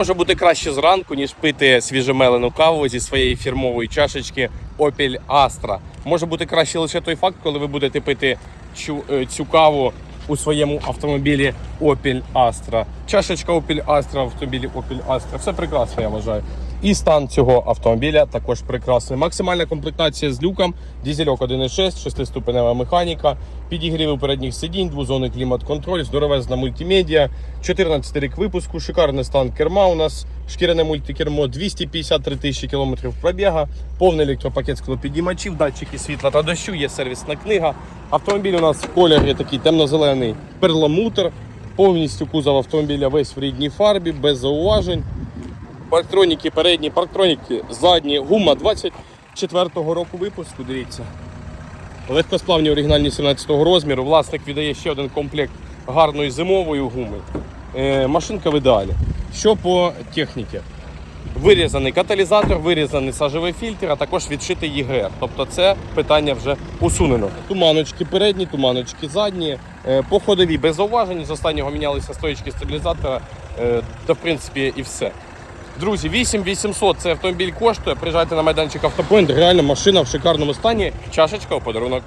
Може бути краще зранку, ніж пити свіжемелену каву зі своєї фірмової чашечки Opel Astra. Може бути краще лише той факт, коли ви будете пити цю, е, цю каву у своєму автомобілі Opel Astra. Чашечка Opel Astra автомобілі Opel Astra. Все прекрасно, я вважаю. І стан цього автомобіля також прекрасний. Максимальна комплектація з люком, дізельок 1.6, шестиступенева механіка, підігріви передніх сидінь, двозонний клімат-контроль, здоровезна мультимедіа, 14 рік випуску, шикарний стан керма у нас, шкіряне мультикермо, 253 тисячі кілометрів пробіга, повний електропакет склопідіймачів, датчики світла та дощу, є сервісна книга. Автомобіль у нас в кольорі такий темно-зелений перламутр, повністю кузов автомобіля весь в рідній фарбі, без зауважень. Парктроніки передні, парктроніки задні, гума 24-го року випуску, дивіться. Легкосплавні оригінальні 17-го розміру. Власник віддає ще один комплект гарної зимової гуми. Е, машинка в ідеалі. Що по техніці? Вирізаний каталізатор, вирізаний сажевий фільтр, а також відшитий ЄГР. Тобто це питання вже усунено. Туманочки передні, туманочки задні. Е, По ходовій без зауважень. З останнього мінялися стоїчки стабілізатора. е, Та в принципі і все. Друзі, 8800 це автомобіль коштує. Приїжджайте на майданчик Автопоінт. Реально машина в шикарному стані. Чашечка у подарунок.